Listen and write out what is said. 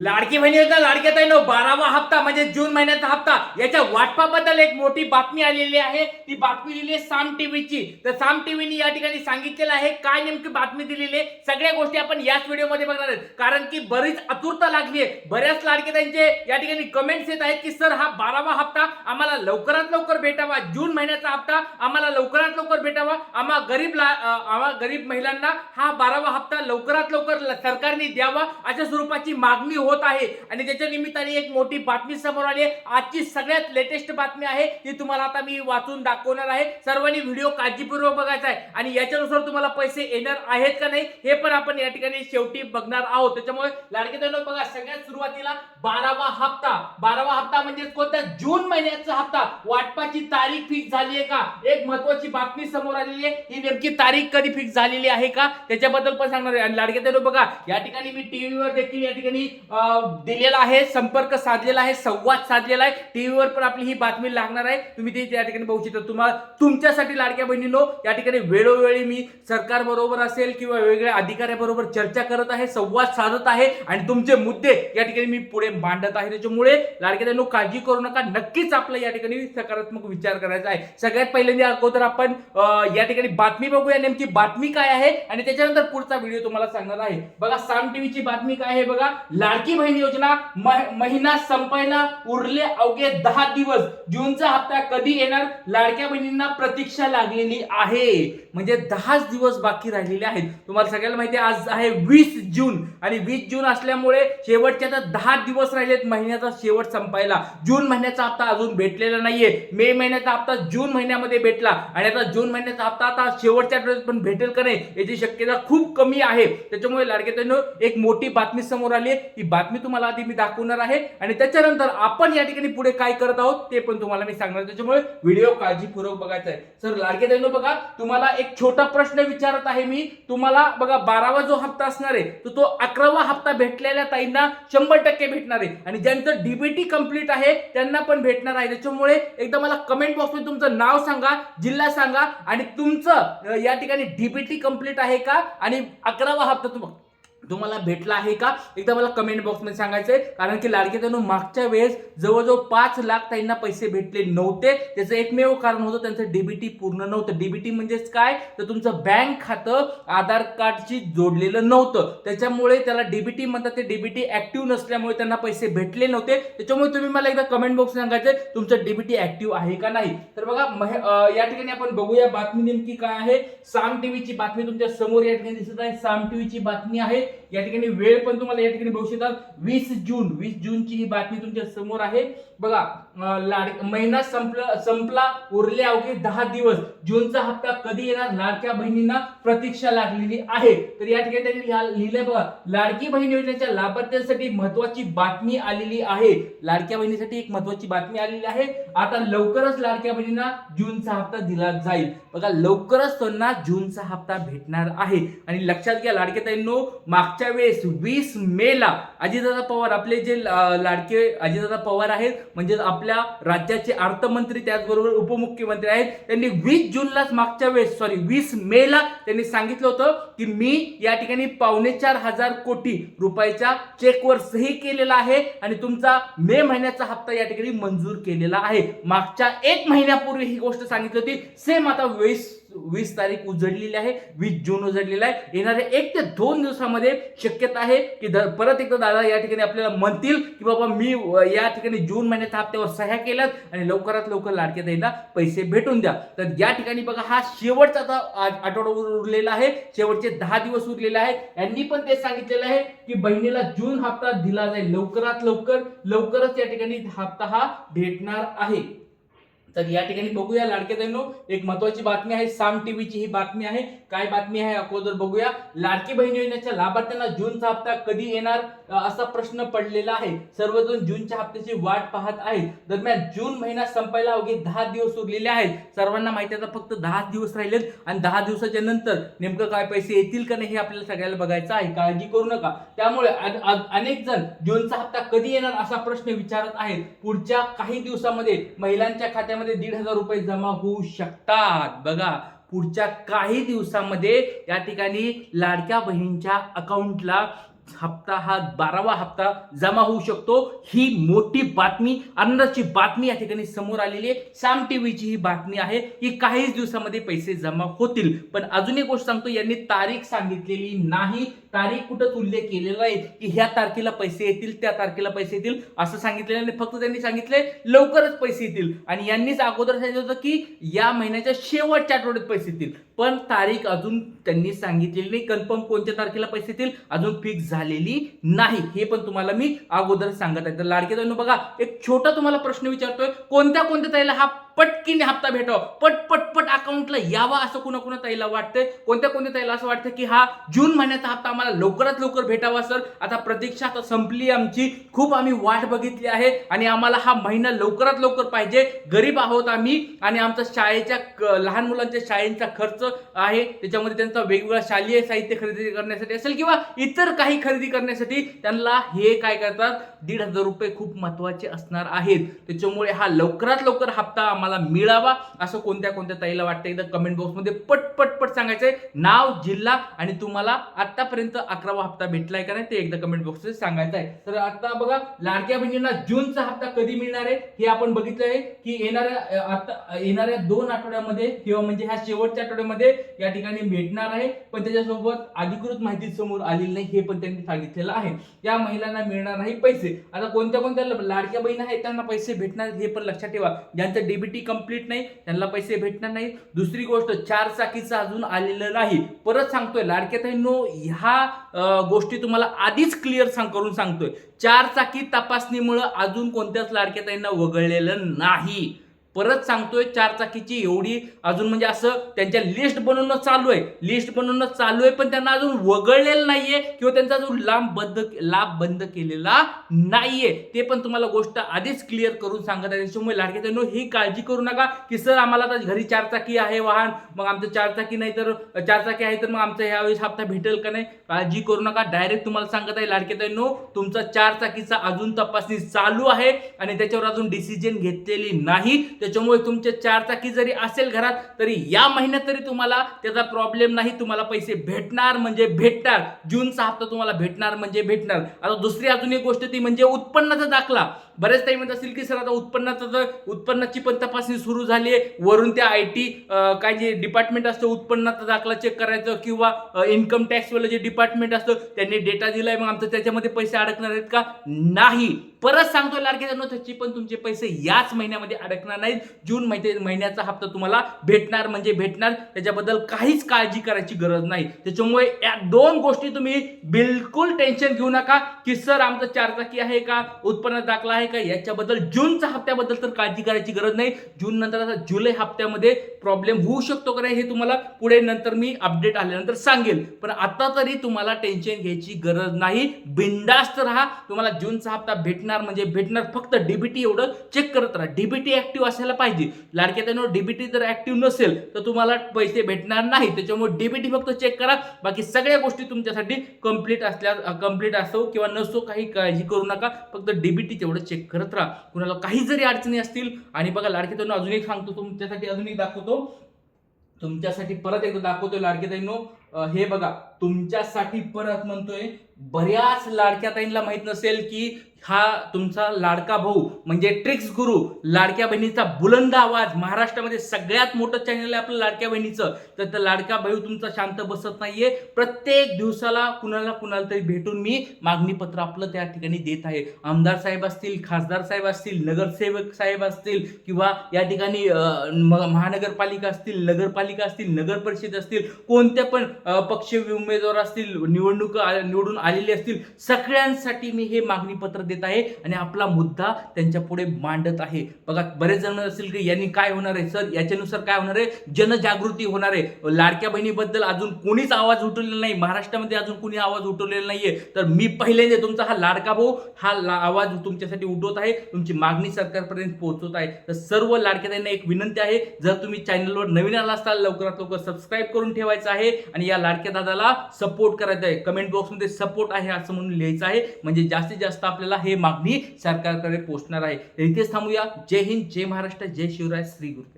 लाडकी बहिणी योजना लाडक्यात बारावा हप्ता म्हणजे जून महिन्याचा हप्ता. याच्या वाटपाबद्दल एक मोठी बातमी आलेली आहे. ती बातमी दिली आहे साम टीव्हीची. तर साम टीव्हीने या ठिकाणी सांगितलेलं आहे काय नेमकी बातमी दिलेली आहे सगळ्या गोष्टी आपण याच व्हिडिओमध्ये बघणार आहेत. कारण की बरीच आतुरता लागली आहे. बऱ्याच लाडकेतांचे या ठिकाणी कमेंट्स येत आहेत की सर हा बारावा हप्ता आम्हाला लवकरात लवकर भेटावा. जून महिन्याचा हप्ता आम्हाला लवकरात लवकर भेटावा. आम्हा गरीब ला आम्हा गरीब महिलांना हा बारावा हप्ता लवकरात लवकर सरकारने द्यावा. अशा स्वरूपाची मागणी होत आहे. आणि त्याच्या निमित्ताने एक मोठी बातमी समोर आली आहे. आजची सगळ्यात लेटेस्ट बातमी आहे. ती तुम्हाला आता मी वाचून दाखवणार आहे. सर्वांनी व्हिडिओ काळजीपूर्वक बघायचा आहे. आणि याच्यानुसार तुम्हाला पैसे येणार आहेत का नाही हे पण आपण या ठिकाणी शेवटी बघणार आहोत. त्याच्यामुळे लाडके बहिणींनो बघा सगळ्यात सुरुवातीला बारावा हप्ता. बारावा हप्ता म्हणजे कोणता? जून महिन्याचा हप्ता. वाटपाची तारीख फिक्स झाली आहे का? एक महत्वाची बातमी समोर आलेली आहे. ही नेमकी तारीख कधी फिक्स झालेली आहे का? त्याच्याबद्दल पण सांगणार आहे. आणि लाडके बहिणींनो बघा या ठिकाणी मी टीव्हीवर देखील या ठिकाणी दिलेला आहे संपर्क साधलेला आहे संवाद साधलेला आहे. टीव्हीवर पण आपली ही बातमी लागणार आहे. तुम्ही ती या ठिकाणी बघू शकता. तुम्हाला तुमच्यासाठी लाडक्या बहिणीनो या ठिकाणी वेळोवेळी मी सरकार बरोबर असेल किंवा वेगवेगळ्या अधिकाऱ्याबरोबर चर्चा करत आहे संवाद साधत आहे आणि तुमचे मुद्दे या ठिकाणी मी पुढे मांडत आहे. त्याच्यामुळे लाडक्या काळजी करू नका. नक्कीच आपलं या ठिकाणी सकारात्मक विचार करायचा आहे. सगळ्यात पहिल्यांदा अगोदर आपण या ठिकाणी बातमी बघूया. नेमकी बातमी काय आहे? आणि त्याच्यानंतर पुढचा व्हिडिओ तुम्हाला सांगणार आहे. बघा साम टीव्हीची बातमी काय आहे? बघा लाडकी बहीण योजना महिना संपायला उरले अवघे दहा दिवस. जूनचा हप्ता कधी येणार? लाडक्या बहिणींना प्रतीक्षा लागलेली आहे. म्हणजे दहाच दिवस बाकी राहिलेले आहेत. तुम्हाला सगळ्याला माहिती आहे आज आहे वीस जून. आणि वीस जून असल्यामुळे शेवटचे आता दहा दिवस राहिलेत महिन्याचा शेवट संपायला. जून महिन्याचा हप्ता अजून भेटलेला नाहीये. मे महिन्याचा हप्ता जून महिन्यामध्ये भेटला. आणि आता जून महिन्याचा हप्ता आता शेवटच्या आठवड्यात पण भेटेल का नाही याची शक्यता खूप कमी आहे. त्याच्यामुळे लाडकेतांनो एक मोठी बातमी समोर आली की बातमी तुम्हाला आधी मी दाखवणार आहे आणि त्याच्यानंतर आपण या ठिकाणी पुढे काय करत आहोत ते पण तुम्हाला मी सांगणार त्याच्यामुळे व्हिडिओ काळजीपूर्वक बघायचा आहे. सर लाडकेतांनो बघा तुम्हाला एक छोटा प्रश्न विचारत आहे मी. तुम्हाला बघा बारावा जो हप्ता असणार आहे तर तो अकरावा हप्ता भेटलेल्या ताईंना शंभर टक्के भेटणार आहे. आणि ज्यांचं डीबीटी कंप्लीट आहे त्यांना पण भेटणार आहे. त्याच्यामुळे एकदा मला कमेंट बॉक्समध्ये तुमचं नाव सांगा जिल्हा सांगा आणि तुमचं या ठिकाणी डीबीटी कंप्लीट आहे का? आणि अकरावा हप्ता तुम्हाला तुम्हाला भेटला आहे का? एकदा मला कमेंट बॉक्समध्ये सांगायचं आहे कारण की लाडके त्यांना मागच्या वेळेस जवळजवळ पाच लाख ताईंना पैसे भेटले नव्हते. त्याचं एकमेव कारण होतं त्यांचं डीबीटी पूर्ण नव्हतं. डीबीटी म्हणजेच काय? तर तुमचं बँक खातं आधार कार्डशी जोडलेलं नव्हतं. त्याच्यामुळे त्याला डीबीटी म्हणतात ते डीबीटी ऍक्टिव्ह नसल्यामुळे त्यांना पैसे भेटले नव्हते. त्याच्यामुळे तुम्ही मला एकदा कमेंट बॉक्स सांगायचं तुमचं डीबीटी ऍक्टिव्ह आहे का नाही? तर बघा या ठिकाणी आपण बघूया बातमी नेमकी काय आहे. साम टीव्हीची बातमी तुमच्यासमोर या ठिकाणी दिसत आहे. साम टीव्हीची बातमी आहे. या ठिकाणी वेळ पण तुम्हाला या ठिकाणी बघू शकता. वीस जून वीस जूनची ही बातमी तुमच्यासमोर आहे. बघा लाड महिना संपला संपला उरले अवघे दहा दिवस. जूनचा हप्ता कधी येणार? लाडक्या बहिणींना प्रतीक्षा लागलेली आहे. तर या ठिकाणी त्यांनी लिहिलंय बघा लाडकी बहीण योजनेच्या लाभार्थ्यांसाठी महत्वाची बातमी आलेली आहे. लाडक्या बहिणीसाठी एक महत्वाची बातमी आलेली आहे. आता लवकरच लाडक्या बहिणींना जूनचा हप्ता दिला जाईल. बघा लवकरच त्यांना जूनचा हप्ता भेटणार आहे. आणि लक्षात घ्या लाडके ताईंनो मागच्या वेळेस वीस मेला अजितदादा पवार आपले जे लाडके अजितदादा पवार आहेत म्हणजे आपल्या राज्याचे अर्थमंत्री त्याचबरोबर उपमुख्यमंत्री आहेत. त्यांनी वीस जूनलाच मागच्या वेळेस सॉरी वीस मे ला त्यांनी सांगितलं होतं की मी या ठिकाणी पावणे चार हजार कोटी रुपयाच्या चेकवर सही केलेला आहे आणि तुमचा मे महिन्याचा हप्ता या ठिकाणी मंजूर केलेला आहे. मागच्या एक महिन्यापूर्वी ही गोष्ट सांगितली होती. सेम आता वीस वीस तारीख उजडलेली आहे वीस जून उजडलेला आहे. येणाऱ्या एक ते दोन दिवसामध्ये शक्यता आहे की परत एकदा दादा या ठिकाणी आपल्याला म्हणतील की बाबा मी या ठिकाणी जून महिन्याच्या हप्त्यावर सह्या केल्यात आणि लवकरात लवकर लाडक्या ताईंना पैसे भेटून द्या. तर या ठिकाणी बघा हा शेवटचा आता आठवडा उरलेला आहे. शेवटचे दहा दिवस उरलेले आहेत. यांनी पण ते सांगितलेलं आहे की बहिणीला जून हप्ता दिला जाईल लवकरात लवकर. लवकरच या ठिकाणी हप्ता हा भेटणार आहे. तर या ठिकाणी बघूया लाडके ताईंनो एक महत्वाची बातमी आहे साम टीव्हीची ही बातमी आहे. काय बातमी आहे अगोदर बघूया. लाडकी बहीण योजनेच्या लाभार्थ्यांना जूनचा हप्ता कधी येणार? असा प्रश्न पडलेला आहे. सर्वजण जूनच्या हप्त्याची वाट पाहत आहेत. दरम्यान जून महिना संपायला अवघे दहा दिवस उरलेले आहेत. सर्वांना माहिती आता फक्त दहा दिवस राहिलेत आणि दहा दिवसाच्या नंतर नेमकं काय पैसे येतील का नाही हे आपल्याला सगळ्याला बघायचं आहे. काळजी करू नका. त्यामुळे अनेक जण जूनचा हप्ता कधी येणार असा प्रश्न विचारत आहेत. पुढच्या काही दिवसामध्ये महिलांच्या खात्यामध्ये दीड हजार रुपये जमा होऊ शकतात. बघा पुढच्या काही दिवसामध्ये या ठिकाणी लाडक्या बहिणींच्या अकाउंटला हप्ता हा बारावा हप्ता जमा होऊ शकतो. ही मोठी बातमी आनंदाची बातमी या ठिकाणी समोर आलेली आहे. साम टीव्हीची ही बातमी आहे की काहीच दिवसामध्ये पैसे जमा होतील. पण अजून एक गोष्ट सांगतो यांनी तारीख सांगितलेली नाही. तारीख कुठंच उल्लेख केलेला आहे की ह्या तारखेला पैसे येतील त्या तारखेला पैसे येतील असं सांगितलेलं नाही. फक्त त्यांनी सांगितले लवकरच पैसे येतील. आणि यांनीच अगोदर सांगितलं होतं की या महिन्याच्या शेवटच्या आठवड्यात पैसे येतील. पण तारीख अजून त्यांनी सांगितलेली नाही. कन्फर्म कोणत्या तारखेला पैसे येतील अजून फिक्स झालेली नाही. हे पण तुम्हाला मी अगोदर सांगत आहे. तर लाडके बघा एक छोटा तुम्हाला प्रश्न विचारतोय. कोणत्या कोणत्या ताईला हा पटकीने हप्ता भेटावा. पट पट पट अकाउंटला यावा असं कुणा कुणा ताईला वाटतंय? कोणत्या कोणत्या ताईला असं वाटतं की हा जून महिन्याचा हप्ता आम्हाला लवकरात लवकर भेटावा सर? आता प्रतीक्षा आता संपली आमची. खूप आम्ही वाट बघितली आहे आणि आम्हाला हा महिना लवकरात लवकर पाहिजे. गरीब आहोत आम्ही आणि आमचा शाळेच्या लहान मुलांच्या शाळेचा खर्च आहे. त्याच्यामध्ये त्यांचा वेगवेगळा शालेय साहित्य खरेदी करण्यासाठी असेल किंवा इतर काही खरेदी करण्यासाठी त्यांना हे काय करतात? दीड हजार रुपये खूप महत्त्वाचे असणार आहेत. त्याच्यामुळे हा लवकरात लवकर हप्ता आम्हाला मिळावा असं कोणत्या कोणत्या ताईला वाटतं एकदा कमेंट बॉक्समध्ये पटपट पट सांगायचंय. नाव जिल्हा आणि तुम्हाला आतापर्यंत अकरावा हप्ता भेटलाय का नाही ते एकदा कमेंट बॉक्समध्ये सांगायचं आहे तर आता बघा लाडक्या बहिणींना जूनचा हप्ता कधी मिळणार आहे हे आपण बघितलं आहे की येणाऱ्या आता येणाऱ्या दोन आठवड्यामध्ये किंवा म्हणजे ह्या शेवटच्या आठवड्यामध्ये या ठिकाणी भेटणार आहे. पण त्याच्यासोबत अधिकृत माहिती समोर आलेली नाही हे पण त्यांनी सांगितलेलं आहे. या महिलांना मिळणार नाही पैसे. आता कोणत्या कोणत्या लाडक्या बहिणी आहेत त्यांना पैसे भेटणार हे पण लक्षात ठेवा. ज्यांचं डेबिटी कंप्लीट नाही त्यांना पैसे भेटणार नाही दुसरी गोष्ट चार चाकीचं अजून आलेलं नाही. परत सांगतोय लाडक्या ताईंनो ह्या गोष्टी तुम्हाला आधीच क्लिअर सांग करून सांगतोय. चार चाकी तपासणीमुळं अजून कोणत्याच लाडक्या ताईंना वगळलेलं नाही. परत सांगतोय चार चाकीची एवढी अजून म्हणजे असं त्यांच्या लिस्ट बनवणं चालू आहे. लिस्ट बनवणं चालू आहे पण त्यांना अजून वगळलेलं नाहीये किंवा त्यांचा अजून लांब बंद लाभ बंद केलेला नाहीये. ते पण तुम्हाला गोष्ट आधीच क्लिअर करून सांगत आहे त्याच्यामुळे लाडके त्यांनो ही काळजी करू नका की सर आम्हाला आता घरी चारचाकी आहे वाहन मग आमचं चारचाकी नाही तर चारचाकी आहे तर मग आमचा ह्यावेळेस हप्ता भेटेल का नाही? काळजी करू नका. डायरेक्ट तुम्हाला सांगत आहे लाडके ताईंनो तुमचा चारचाकीचा अजून तपासणी चालू आहे आणि त्याच्यावर अजून डिसिजन घेतलेली नाही. त्याच्यामुळे तुमचे चारचाकी जरी असेल घरात तरी या महिन्यात तरी तुम्हाला त्याचा प्रॉब्लेम नाही तुम्हाला पैसे भेटणार म्हणजे भेटणार. जूनचा हप्ता तुम्हाला भेटणार म्हणजे भेटणार. आता दुसरी अजून एक गोष्ट ती म्हणजे उत्पन्नाचा दाखला. बरेच टाइम म्हणत असेल की सर आता उत्पन्नाचं तर उत्पन्नाची पण तपासणी सुरू झाली आहे. वरून त्या आय टी काय जे डिपार्टमेंट असतं उत्पन्नाचा दाखला चेक करायचं किंवा इन्कम टॅक्सवालं जे डिपार्टमेंट असतं त्यांनी डेटा दिलाय मग आमचं त्याच्यामध्ये पैसे अडकणार आहेत का? नाही. परत सांगतो लाडके जण त्याची पण तुमचे पैसे याच महिन्यामध्ये अडकणार नाहीत. जून महिने महिन्याचा हप्ता तुम्हाला भेटणार म्हणजे भेटणार. त्याच्याबद्दल काहीच काळजी करायची गरज नाही. त्याच्यामुळे या दोन गोष्टी तुम्ही बिलकुल टेन्शन घेऊ नका की सर आमचं चारचाकी आहे का? उत्पन्न दाखला आहे का याच्याबद्दल जूनच्या हप्त्याबद्दल तर काळजी करायची गरज नाही. जून नंतर आता जुलै हप्त्यामध्ये प्रॉब्लेम होऊ शकतो का नाही हे तुम्हाला पुढे नंतर मी अपडेट आल्यानंतर सांगेल. पण आता तरी तुम्हाला टेन्शन घ्यायची गरज नाही. बिंदास्त राहा. तुम्हाला जूनचा हप्ता भेटणार म्हणजे भेटणार फक्त डीबीटी एवढं चेक करत राहा. डीबीटी ऍक्टिव्ह असायला पाहिजे. लाडक्या त्यानं डीबीटी जर ऍक्टिव्ह नसेल तर तुम्हाला पैसे भेटणार नाही. त्याच्यामुळे डीबीटी फक्त चेक करा. बाकी सगळ्या गोष्टी तुमच्यासाठी कंप्लीट असल्या कंप्लीट असो किंवा नसो काही काळजी करू नका. फक्त डीबीटी तेवढं चेक करत राहा. कुणाला काही जरी अडचणी असतील आणि बघा लाडकी त्यानं अजून एक सांगतो तुमच्यासाठी अजून एक दाखवतो. तुमच्यासाठी परत एकदा दाखवतो लाडकी ताईंनो. हे बघा तुमच्यासाठी परत म्हणतोय बऱ्याच लाडक्या ताईंना माहीत नसेल की हा तुमचा लाडका भाऊ म्हणजे ट्रिक्स गुरु लाडक्या बहिणीचा बुलंद आवाज महाराष्ट्रामध्ये सगळ्यात मोठं चॅनल आहे आपलं लाडक्या बहिणीचं. तर त्या लाडका भाऊ तुमचा शांत बसत नाहीये. प्रत्येक दिवसाला कुणाला कुणाला तरी भेटून मी मागणी पत्र आपलं त्या ठिकाणी देत आहे. आमदार साहेब असतील खासदार साहेब असतील नगरसेवक साहेब असतील किंवा या ठिकाणी महानगरपालिका असतील नगरपालिका असतील नगर परिषद असतील कोणत्या पण पक्ष उमेदवार असतील निवडणूक निवडून आलेले असतील सगळ्यांसाठी मी हे मागणी पत्र देत आहे आणि आपला मुद्दा त्यांच्या पुढे मांडत आहे. बघा बरेच जण असतील की यांनी काय होणार आहे? सर याच्यानुसार काय होणार आहे? जनजागृती होणार आहे. लाडक्या बहिणीबद्दल अजून कोणीच आवाज उठवलेला नाही. महाराष्ट्रामध्ये अजून कोणी आवाज उठवलेला नाहीये. तर मी पहिल्यांदा तुमचा हा लाडका भाऊ हा ला- आवाज तुमच्यासाठी उठवत आहे. तुमची मागणी सरकारपर्यंत पोहोचवत आहे. तर सर्व लाडक्या एक विनंती आहे. जर तुम्ही चॅनलवर नवीन आला असाल लवकरात लवकर सबस्क्राईब करून ठेवायचं आहे. आणि या लाडक्या दादाला सपोर्ट करायचा आहे. कमेंट बॉक्समध्ये सपोर्ट आहे असं म्हणून लिहायचं आहे. म्हणजे जास्तीत जास्त आपल्याला हे मागणी सरकारकडे पोहोचणार आहे. इथेच थांबूया. जय हिंद जय महाराष्ट्र जय शिवराय श्री गुरु